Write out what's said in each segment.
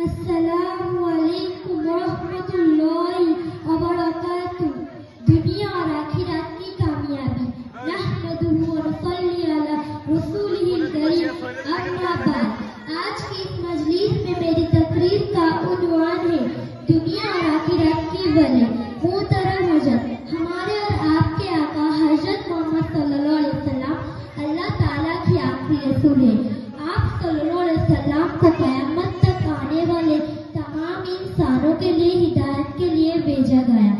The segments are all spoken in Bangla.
السلام علیکم ورحمۃ اللہ وبرکاتہ دنیا اور آخرات کی کامیابی مجلس میں میری تقریر کا عنوان ہے دنیا اور آخرات کی وجہ محترم حضرت ہمارے اور آپ کے آقا حضرت محمد صلی اللہ علیہ وسلم اللہ تعالیٰ کی آخری رسول آپ صلی اللہ علیہ وسلم کو قیامت آنے والے تمام انسانوں کے لیے ہدایت کے لیے بھیجا گیا۔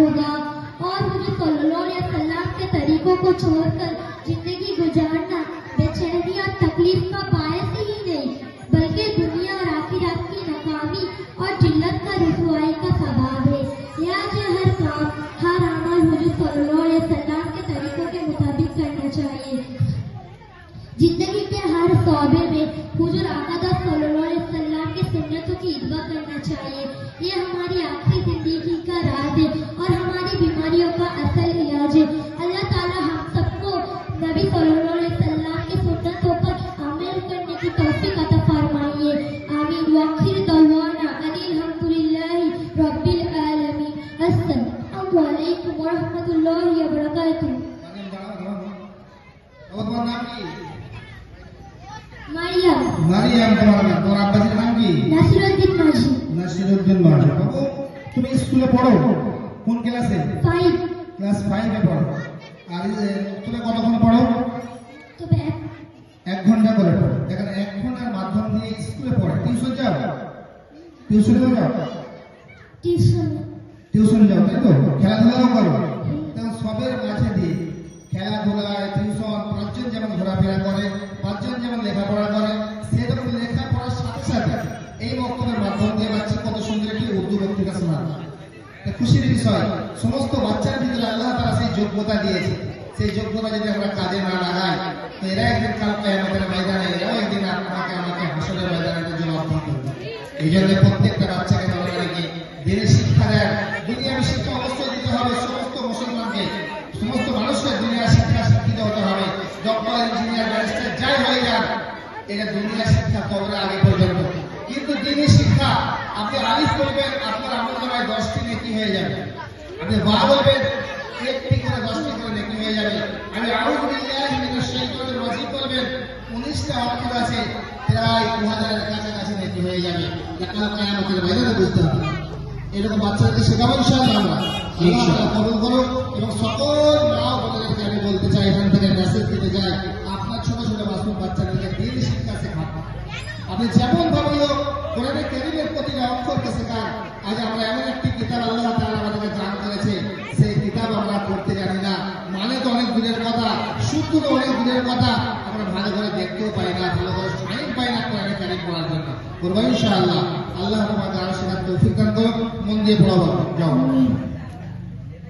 ہوگا اور حضور صلی اللہ علیہ وسلم کے طریقوں کو چھوڑ کر زندگی گزارنا بے چینی اور تکلیف کا باعث ہی نہیں، بلکہ دنیا اور آخرات کی ناکامی اور جلت کا رسوائی کا ثواب ہے۔ یا جو ہر کام ہر عمل حضور صلی اللہ علیہ وسلم کے طریقوں کے مطابق کرنا چاہیے۔ زندگی کے ہر شعبے میں حضور آقا صلی اللہ علیہ وسلم کی سنتوں کی اتباع کرنا چاہیے۔ یہ ہماری آخری زندگی بیماریوں کا اصل علاج ہے۔ اللہ تعالیٰ ہم سب کو نبی صلی اللہ علیہ وسلم کی سنتوں پر عمل کرنے کی توفیق عطا فرمائیے۔ آمین۔ وآخر دعوانا ان الحمدللہ رب العالمین۔ السلام علیکم ورحمۃ اللہ وبرکاتہ مریم مریم তুমি স্কুলে পড়ো কোন ক্লাসে? ফাইভ ক্লাস ফাইভে পড়ো। আর তুমি কতক্ষণ পড়ো? এক- ঘণ্টা করে পড়ো। এখানে এক ঘণ্টার মাধ্যম দিয়ে স্কুলে পড়ে টিউশন যাও? টিউশন যাও টিউশন। টিউশন যাও তাই তো? খেলাধুলাও করো। তখন সবের মাঝে দিয়ে খেলাধুলায় টিউশন পাঁচজন যেমন ঘোরাফেরা করে পাঁচজন যেমন লেখাপড়া করে সেরকম লেখাপড়ার সাথে সাথে এই বক্তব্যের মাধ্যম দিয়ে বাচ্চা কত সুন্দর একটি উর্দু বক্তৃতা শোনা খুশির বিষয়, সমস্ত বাচ্চার ভিতরে আল্লাহ তারা সেই যোগ্যতা দিয়েছে। সেই যোগ্যতা যদি আমরা কাজে না লাগাই, তো এরা একদিন কাল আমাদের ময়দানে এরাও একদিন আপনাকে আমাকে হাসলের ময়দানে জবাব দিতে এই জন্য প্রত্যেকটা বাচ্চাকে বলা নাকি দিনের শিক্ষা দেন। দুনিয়ার শিক্ষা অবশ্যই দিতে হবে সমস্ত মুসলমানকে। সমস্ত মানুষকে দুনিয়ার শিক্ষা শিক্ষিত হতে হবে। ডক্টর, ইঞ্জিনিয়ার, ব্যারিস্টার, যাই হয়ে যান এটা দুনিয়ার শিক্ষা কবরে আগে পর্যন্ত। কিন্তু দিনের শিক্ষা আপনি আলিফ করবেন আপনার আমল নামায় দশটি নেকি হয়ে যাবে। আপনি বা বলবেন একটি করে দশটি করে নেকি হয়ে যাবে। আমি আরও করবেন উনিশটা অক্ষর আছে প্রায় দু হাজারের কাছাকাছি নেকি হয়ে যাবে। কায়ামতের ময়দানে বুঝতে হবে। এরকম বাচ্চাদেরকে শেখাবো ইনশাআল্লাহ আমরা। কবুল করুন এবং সকল মা বোনেদেরকে আমি বলতে চাই এখান থেকে মেসেজ দিতে চাই আপনার ছোট ছোট মাসুম বাচ্চাদেরকে দিন শিক্ষা শেখান। আপনি যেমন ভাবে অক্ষরকে শেখান আজ আমরা এমন একটি কিতাব আল্লাহ তারা আমাদেরকে দান করেছে, সেই কিতাব আমরা পড়তে জানি না। মানে তো অনেক দূরের কথা সূত্র অনেক দূরের কথা, আমরা ভালো করে দেখতেও পাই না, ভালো করে সাইন পাই না কোরআনে কারিম পড়ার জন্য। করব ইনশাআল্লাহ। আল্লাহ তোমাকে আরও শেখার তৌফিক দান মন দিয়ে পড়াবো যাও।